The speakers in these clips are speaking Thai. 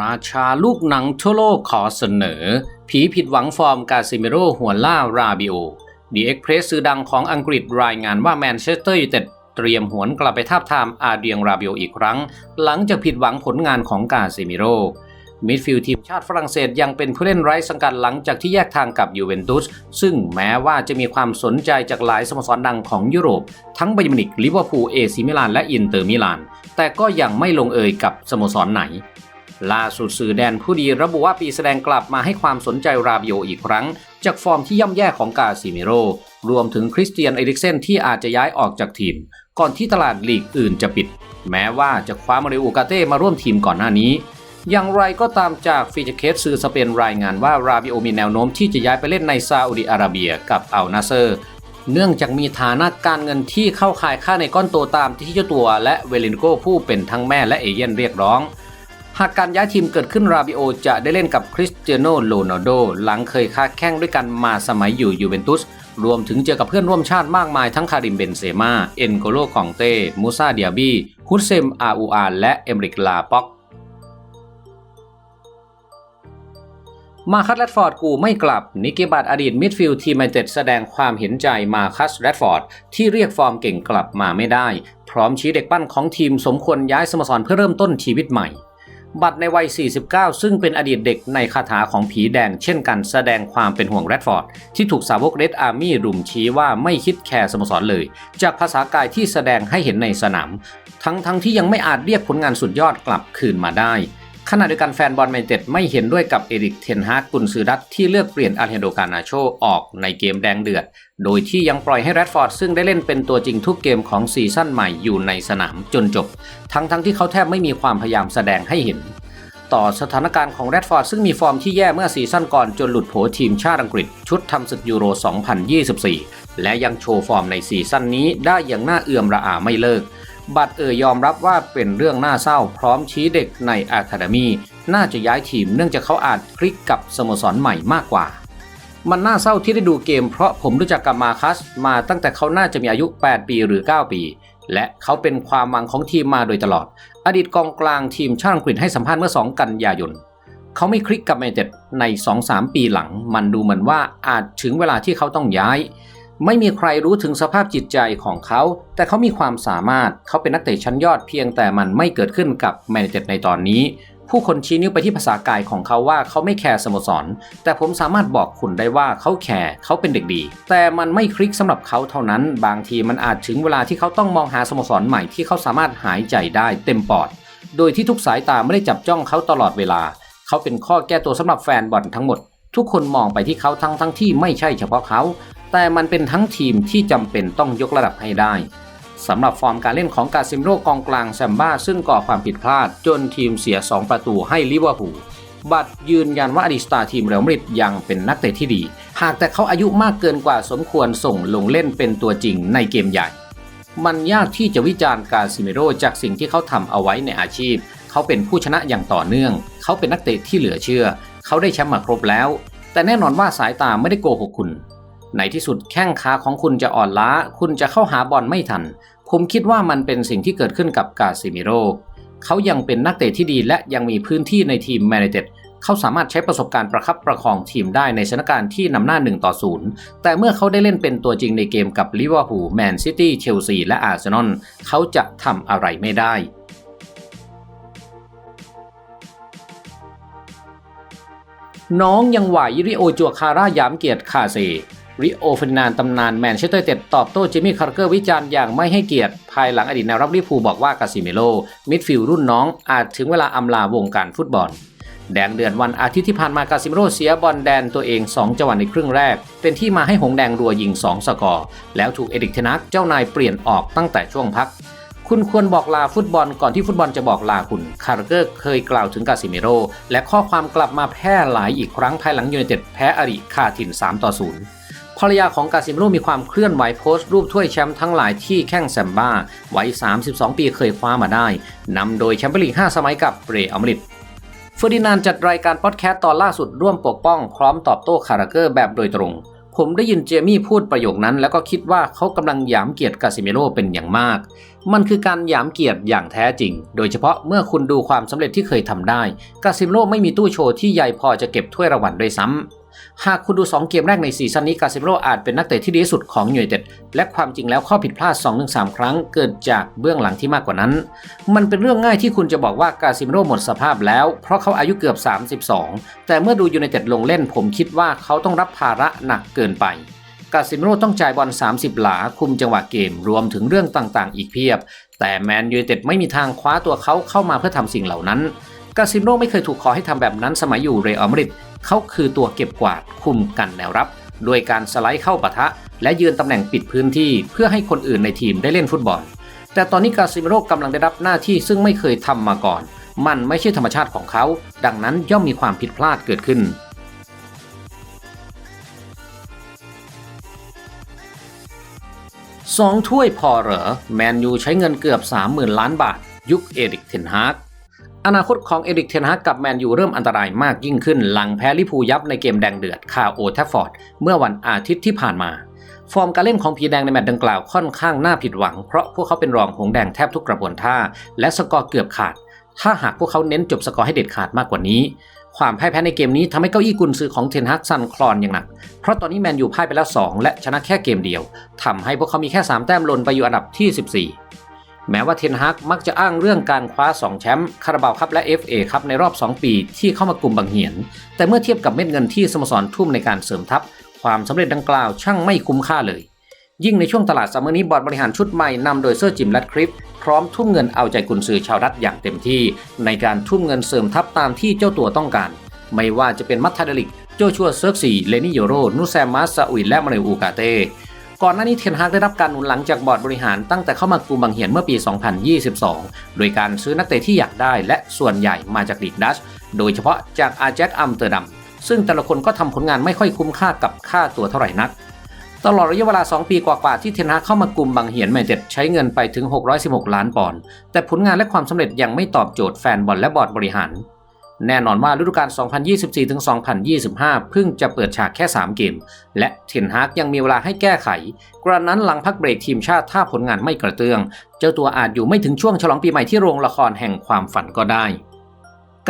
ราชาลูกหนังทั่วโลกขอเสนอ ผีผิดหวังฟอร์มกาซิเมโรหัวล่าราบิโอดีเอ็กเพรสสื่อดังของอังกฤษรายงานว่าแมนเชสเตอร์ยูไนเต็ดเตรียมหวนกลับไปทาบทามอาเดียงราบิโออีกครั้ง หลังจากผิดหวังผลงานของกาซิเมโรมิดฟิลด์ทีมชาติฝรั่งเศสยังเป็นผู้เล่นไร้สังกัดหลังจากที่แยกทางกับยูเวนตุส ซึ่งแม้ว่าจะมีความสนใจจากหลายสโมสรดังของยุโรป ทั้งไบยมินิกลิเวอร์พูลเอซิมิลานและอินเตอร์มิลาน แต่ก็ยังไม่ลงเอยกับสโมสรไหน ล่าสุดสื่อแดนผู้ดีระบุว่าปีแสดงกลับมาให้ความสนใจราบิโออีกครั้ง จากฟอร์มที่ย่ำแย่ของกาซิเมโร รวมถึงคริสเตียนเอริกเซนที่อาจจะย้ายออกจากทีม ก่อนที่ตลาดลีกอื่นจะปิด แม้ว่าจะคว้ามาริโอกาเต้มาร่วมทีมก่อนหน้านี้ อย่างไรก็ตามจากฟีเจเคสสื่อสเปนรายงานว่าราบิโอมีแนวโน้มที่จะย้ายไปเล่นในซาอุดิอาระเบียกับอัลนาเซอร์เนื่องจากมีฐานะการเงินที่เข้าข่ายค่าในก้อนโตตามที่เจ้าตัวและเวลินโกผู้เป็นทั้งแม่และเอเย่นเรียกร้อง หากการย้ายทีมเกิดขึ้นราบิโอจะได้เล่นกับคริสเตียโนโรนัลโดหลังเคยค้าแข่งด้วยกันมาสมัยอยู่ยูเวนตุส รวมถึงเจอกับเพื่อนร่วมชาติมากมายทั้งคาริมเบนเซมาเอ็นโกโลคองเต้มูซาเดียบีฮุสเซมอาอูอาและเอมริกลาป็อกมาคัสแรดฟอร์ดกูไม่กลับ นิกิบัตอดีตมิดฟิลด์ทีมไมเต็ดแสดงความเห็นใจมาคัสแรดฟอร์ดที่เรียกฟอร์มเก่งกลับมาไม่ได้ พร้อมชี้เด็กปั้นของทีมสมควรย้ายสโมสรเพื่อเริ่มต้นชีวิตใหม่ บัตในวัย 49 ซึ่งเป็นอดีตเด็กในคาถาของผีแดงเช่นกันแสดงความเป็นห่วงแรดฟอร์ด ที่ถูกสาวกเรดอาร์มี่รุมชี้ว่าไม่คิดแคร์สโมสรเลย จากภาษากายที่แสดงให้เห็นในสนาม ทั้งทั้งที่ยังไม่อาจเรียกผลงานสุดยอดกลับคืนมาได้ ขณะเดียวกันแฟนบอลแมนเต็ดไม่เห็นด้วยกับเอริกเทนฮากกุนซือดัตที่เลือกเปลี่ยนอาร์เฮโดกานาโชออกในเกมแดงเดือด โดยที่ยังปล่อยให้แรดฟอร์ดซึ่งได้เล่นเป็นตัวจริงทุกเกมของซีซั่นใหม่อยู่ในสนามจนจบ ทั้งทั้งที่เขาแทบไม่มีความพยายามแสดงให้เห็น ต่อสถานการณ์ของแรดฟอร์ดซึ่งมีฟอร์มที่แย่เมื่อซีซั่นก่อนจนหลุดโผทีมชาติอังกฤษ ชุดทำศึกยูโร 2024 และยังโชว์ฟอร์มในซีซั่นนี้ได้อย่างน่าเอื่อมระอาไม่เลิก บัตรเอ่ยยอมรับว่าเป็นเรื่องน่าเศร้าพร้อมชี้เด็กในอะคาเดมีน่าจะย้ายทีมเนื่องจากเขาอาจคลิกกับสโมสรใหม่มากกว่า มันน่าเศร้าที่ได้ดูเกมเพราะผมรู้จักกับมาคัสมาตั้งแต่เขาน่าจะมีอายุ 8 ปีหรือ 9 ปี และเขาเป็นความหวังของทีมมาโดยตลอด อดีตกองกลางทีมชาติอังกฤษให้สัมภาษณ์เมื่อ 2 กันยายนเขาไม่คลิกกับแมนเชสเตอร์ใน 2-3 ปีหลัง มันดูเหมือนว่าอาจถึงเวลาที่เขาต้องย้าย ไม่มีใครรู้ถึงสภาพจิตใจของเขา แต่เขามีความสามารถ เขาเป็นนักเตะชั้นยอดเพียงแต่มันไม่เกิดขึ้นกับแมนเชสเตอร์ในตอนนี้ ผู้คนชี้นิ้วไปที่ภาษากายของเขาว่าเขาไม่แคร์สโมสร แต่ผมสามารถบอกคุณได้ว่าเขาแคร์ เขาเป็นเด็กดี แต่มันไม่คลิกสำหรับเขาเท่านั้น บางทีมันอาจถึงเวลาที่เขาต้องมองหาสโมสรใหม่ที่เขาสามารถหายใจได้เต็มปอด โดยที่ทุกสายตาไม่ได้จับจ้องเขาตลอดเวลา เขาเป็นข้อแก้ตัวสำหรับแฟนบอลทั้งหมดทุกคนมองไปที่เขาทั้งทั้งที่ไม่ใช่เฉพาะเขา แต่มันเป็นทั้งทีมที่จำเป็นต้องยกระดับให้ได้สำหรับฟอร์มการเล่นของกาซิมโรกองกลางแซมบ้าซึ่งก่อความผิดพลาดจนทีมเสีย 2 ประตูให้ลิเวอร์พูลบัตรยืนยันว่าอดีตสตาร์ทีมเรอัลมาดริดยังเป็นนักเตะที่ดี หากแต่เขาอายุมากเกินกว่าสมควรส่งลงเล่นเป็นตัวจริงในเกมใหญ่ มันยากที่จะวิจารณ์กาซิเมโรจากสิ่งที่เขาทำเอาไว้ในอาชีพ เขาเป็นผู้ชนะอย่างต่อเนื่อง เขาเป็นนักเตะที่เหลือเชื่อ เขาได้แชมป์มาครบแล้ว แต่แน่นอนว่าสายตาไม่ได้โกหกคุณ ในที่สุดแข้งขาของคุณจะอ่อนล้า คุณจะเข้าหาบอลไม่ทัน ผมคิดว่ามันเป็นสิ่งที่เกิดขึ้นกับกาซิเมโรเขายังเป็นนักเตะที่ดีและยังมีพื้นที่ในทีมแมนเต็ดเขาสามารถใช้ประสบการณ์ประคับประคองทีมได้ในสถานการณ์ที่นำหน้า1ต่อ0แต่เมื่อเขาได้เล่นเป็นตัวจริงในเกมกับลิเวอร์พูลแมนซิตี้เชลซีและอาร์เซนอลเขาจะทำอะไรไม่ได้น้องยังไหวริโอจัวคาร่ายามเกียรติคาเซ ริโอเฟรนานตำนานแมนเชสเตอร์เต็ดตอบโต้จิมมี่คาร์เกอร์วิจารณ์อย่างไม่ให้เกียรติ ภายหลังอดีตแนวรับลิเวอร์พูบอกว่ากาซิเมโลมิดฟิลด์รุ่นน้องอาจถึงเวลาอำลาวงการฟุตบอล แดงเดือนวันอาทิตย์ที่ผ่านมากาซิเมโรเสียบอลแดนตัวเอง 2 จังหวะในครึ่งแรก เป็นที่มาให้หงแดงรัวยิง 2 สกอร์ แล้วถูกเอดิกเทนักเจ้านายเปลี่ยนออกตั้งแต่ช่วงพักคุณควรบอกลาฟุตบอลก่อนที่ฟุตบอลจะบอกลาคุณ คาร์เกอร์เคยกล่าวถึงกาซิเมโร และข้อความกลับมาแพร่หลายอีกครั้งภายหลังยูไนเต็ดแพ้อาริคาถิน 3 ต่อ 0 ภรรยาของกาซิเมโรมีความเคลื่อนไหวโพสต์รูปถ้วยแชมป์ทั้งหลายที่แข้งแซมบ้าวัย 32 ปีเคยคว้ามาได้นำโดยแชมเปี้ยนลีก 5 สมัยกับเรอัลมาดริดเฟอร์ดินานจัดรายการพอดแคสต์ตอนล่าสุดร่วมปกป้องพร้อมตอบโต้คาราเกอร์แบบโดยตรง ผมได้ยินเจมี่พูดประโยคนั้น แล้วก็คิดว่าเขากำลังหยามเกียรติกาซิเมโรเป็นอย่างมาก มันคือการหยามเกียรติอย่างแท้จริง โดยเฉพาะเมื่อคุณดูความสำเร็จที่เคยทำได้ กาซิเมโรไม่มีตู้โชว์ที่ใหญ่พอจะเก็บถ้วยรางวัลด้วยซ้ำ หากคุณดู 2 เกมแรกในซีซั่นนี้กาซิเมโร่อาจเป็นนักเตะที่ดีที่สุดของยูไนเต็ดและความจริงแล้วข้อผิดพลาด 2-3 ครั้งเกิดจากเบื้องหลังที่มากกว่านั้น มันเป็นเรื่องง่ายที่คุณจะบอกว่ากาซิเมโร่หมดสภาพแล้ว เพราะเขาอายุเกือบ 32 แต่เมื่อดูยูไนเต็ดลงเล่นผมคิดว่าเขาต้องรับภาระหนักเกินไปกาซิเมโร่ต้องจ่ายบอล 30 หลา คุมจังหวะเกมรวมถึงเรื่องต่างๆ อีกเพียบ แต่แมนยูไนเต็ดไม่มีทางคว้าตัวเขาเข้ามาเพื่อทำสิ่งเหล่านั้น กาซิเมโร่ไม่เคยถูกขอให้ทำแบบนั้นสมัยอยู่เรอัลมาดริด เขาคือตัวเก็บกวาดคุมกันแนวรับ โดยการสไลด์เข้าปะทะ และยืนตำแหน่งปิดพื้นที่เพื่อให้คนอื่นในทีมได้เล่นฟุตบอล แต่ตอนนี้กาซิเมโร่กำลังได้รับหน้าที่ซึ่งไม่เคยทำมาก่อน มันไม่ใช่ธรรมชาติของเขา ดังนั้นย่อมมีความผิดพลาดเกิดขึ้นสองถ้วยพอเหรอ แมนยูใช้เงินเกือบ 30,000 ล้านบาท ยุคเอริกเทนฮาก อนาคตของเอริกเทนฮากกับแมนยูเริ่มอันตรายมากยิ่งขึ้นหลังแพ้ลิพูยับในเกมแดงเดือดคาโอแทฟฟอร์ดเมื่อวันอาทิตย์ที่ผ่านมา ฟอร์มการเล่นของผีแดงในแมตช์ดังกล่าวค่อนข้างน่าผิดหวัง เพราะพวกเขาเป็นรองหงแดงแทบทุกกระบวนท่า และสกอร์เกือบขาด ถ้าหากพวกเขาเน้นจบสกอร์ให้เด็ดขาดมากกว่านี้ ความพ่ายแพ้ในเกมนี้ทำให้เก้าอี้กุนซือของเทนฮักซันคลอนอย่างหนัก เพราะตอนนี้แมนยูพ่ายไปแล้ว 2 และชนะแค่เกมเดียวทำให้พวกเขามีแค่ 3 แต้มหล่นไปอยู่อันดับที่ 14 แม้ว่าเทนฮักมักจะอ้างเรื่องการคว้า 2 แชมป์คาราบาวครับและ FA ครับในรอบ 2 ปีที่เข้ามากลุ่มบังเหียน แต่เมื่อเทียบกับเม็ดเงินที่สโมสรทุ่มในการเสริมทัพ ความสำเร็จดังกล่าวช่างไม่คุ้มค่าเลย ยิ่งในช่วงตลาดซัมเมอร์นี้บอร์ดบริหารชุดใหม่นำโดยเซอร์จิมและคริปพร้อมทุ่มเงินเอาใจกุนซือชาวรัฐอย่างเต็มที่ ในการทุ่มเงินเสริมทัพตามที่เจ้าตัวต้องการ ไม่ว่าจะเป็นมัตทาเดลิกโจชัวเซิร์กซีเลนี่โยโรนูแซมมาสซาอุยและมาเรอูกาเต ก่อนหน้านี้เทนฮากได้รับการหนุนหลังจากบอร์ดบริหารตั้งแต่เข้ามากลุ่มบังเหียนเมื่อปี 2022 โดยการซื้อนักเตะที่อยากได้และส่วนใหญ่มาจากลีกดัช โดยเฉพาะจากอาแจ็คอัมเตอร์ดัม ซึ่งแต่ละคนก็ทำผลงานไม่ค่อยคุ้มค่ากับค่าตัวเท่าไหร่นัก ตลอดระยะเวลา 2 ปีกว่าๆที่เทนฮากเข้ามากลุ่มบังเหียนแมนเต็ดใช้เงินไปถึง 616 ล้านปอนด์ แต่ผลงานและความสำเร็จยังไม่ตอบโจทย์แฟนบอลและบอร์ดบริหาร แน่นอนว่าฤดูกาล 2024-2025 เพิ่งจะเปิดฉากแค่ 3 เกม และเทนฮากยังมีเวลาให้แก้ไข กระนั้นหลังพักเบรกทีมชาติถ้าผลงานไม่กระเตื้อง เจ้าตัวอาจอยู่ไม่ถึงช่วงฉลองปีใหม่ที่โรงละครแห่งความฝันก็ได้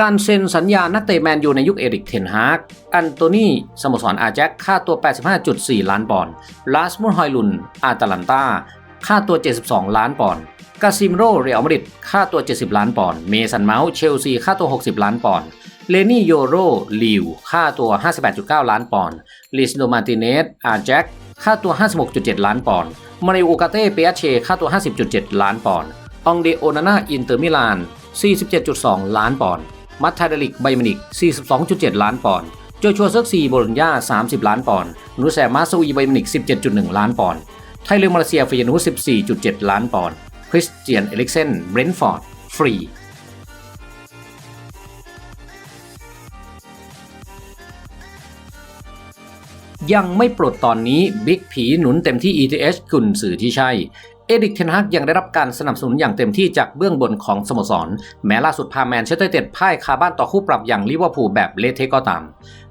การเซ็นสัญญานักเตะแมนยูในยุคเอริกเทนฮากอันโตนีสโมสรอาแจ็คค่าตัว 85.4 ล้านปอนด์ลาสมุนฮอยลุนอาตาลันตาค่าตัว 72 ล้านปอนด์ กาซิมโรเรอัลมาดริดค่าตัว 70 ล้านปอนด์เมสันเมาส์เชลซีค่าตัว 60 ล้านปอนด์เลนี่โยโรลิวค่าตัว 58.9 ล้านปอนด์ลิสโดมาติเนสอาแจ็คค่าตัว 56.7 ล้านปอนด์มาริโอกาเต้เปียเชค่าตัว 50.7 ล้านปอนด์องเดโอนาน่าอินเตอร์มิลาน 47.2 ล้านปอนด์มัตทาเดลิกไบมินิก 42.7 ล้านปอนด์โจชัวเซิร์ซีโบลญญา 30 ล้านปอนด์นูแซมาสวีไบมินิก 17.1 ล้านปอนด์ไทเลอมาเลเซียฟยานุ 14.7 ล้านปอนด์ คริสเตียนเอลิกเซนเบรนท์ฟอร์ด ฟรี ยังไม่ปลดตอนนี้บิ๊กผีหนุนเต็มที่ ETH กุนสื่อที่ใช่ เอริกเทนฮักยังได้รับการสนับสนุนอย่างเต็มที่จากเบื้องบนของสโมสร แม้ล่าสุดพาแมนเชสเตอร์เต็ดพ่ายคาบ้านต่อคู่ปรับอย่างลิเวอร์พูลแบบเลเทก็ตาม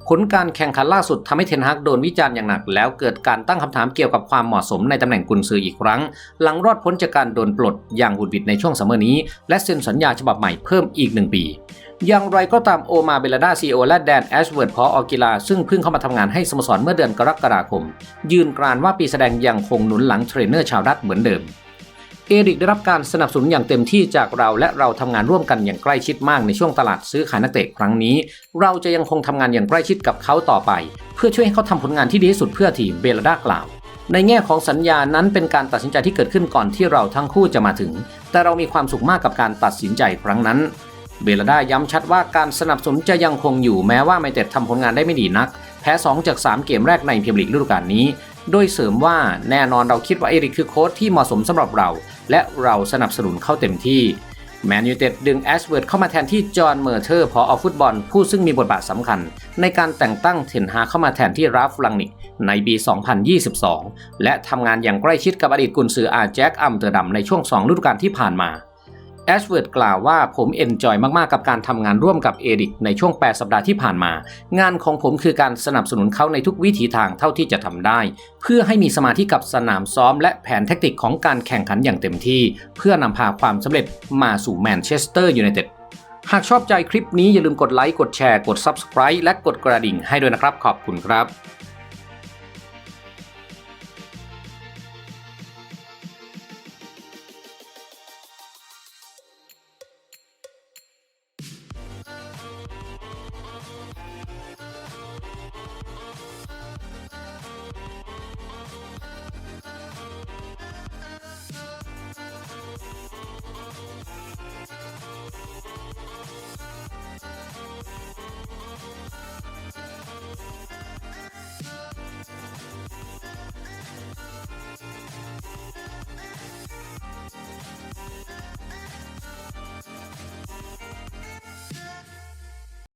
ผลการแข่งขันล่าสุดทำให้เทนฮักโดนวิจารณ์อย่างหนัก แล้วเกิดการตั้งคำถามเกี่ยวกับความเหมาะสมในตำแหน่งกุนซืออีกครั้ง หลังรอดพ้นจากการโดนปลดอย่างหุดหวิดในช่วงซัมเมอร์นี้ และเซ็นสัญญาฉบับใหม่เพิ่มอีกหนึ่งปี อย่างไรก็ตามโอมาเบลดาซีโอและแดนแอชเวิร์ดพออกีฬาซึ่งเพิ่งเข้ามาทำงานให้สโมสรเมื่อเดือนกรกฎาคม ยืนกรานว่าปีแสดงยังคงหนุนหลังเทรนเนอร์ชาวรัฐเหมือนเดิม เอริกได้รับการสนับสนุนอย่างเต็มที่จากเราและเราทำงานร่วมกันอย่างใกล้ชิดมากในช่วงตลาดซื้อขายนักเตะครั้งนี้ เราจะยังคงทำงานอย่างใกล้ชิดกับเขาต่อไป เพื่อช่วยให้เขาทำผลงานที่ดีที่สุดเพื่อทีมเบลดากล่าวในแง่ของสัญญานั้นเป็นการตัดสินใจที่เกิดขึ้นก่อนที่เราทั้งคู่จะมาถึง แต่เรามีความสุขมากกับการตัดสินใจครั้งนั้น เบลดาย้ำชัดว่าการสนับสนุนจะยังคงอยู่แม้ว่าไมเต็ดทำผลงานได้ไม่ดีนัก แพ้ 2 จาก 3 เกมแรกในพรีเมียร์ลีกฤดูกาลนี้ โดยเสริมว่าแน่นอนเราคิดว่าเอริกคือโค้ชที่เหมาะสมสำหรับเรา และเราสนับสนุนเข้าเต็มที่แมนยูเต็ดดึงแอชเวิร์ดเข้ามาแทนที่จอห์นเมอร์เทอร์พออฟุตบอล ผู้ซึ่งมีบทบาทสำคัญ ในการแต่งตั้งเทนฮาเข้ามาแทนที่ราฟลังนิกในปี 2022 และทำงานอย่างใกล้ชิดกับอดีตกุนซืออาแจ็คอัมเตอร์ดัมในช่วง 2 ฤดูกาลที่ผ่านมา แอชเวิร์ดกล่าวว่าผมเอนจอยมากๆ กับการทำงานร่วมกับเอริกในช่วง 8 สัปดาห์ที่ผ่านมา งานของผมคือการสนับสนุนเขาในทุกวิถีทางเท่าที่จะทำได้ เพื่อให้มีสมาธิกับสนามซ้อมและแผนแทคติกของการแข่งขันอย่างเต็มที่ เพื่อนำพาความสำเร็จมาสู่แมนเชสเตอร์ยูไนเต็ดหากชอบใจคลิปนี้อย่าลืมกดไลค์กดแชร์กด Subscribe และกดกระดิ่งให้ด้วยนะครับขอบคุณครับ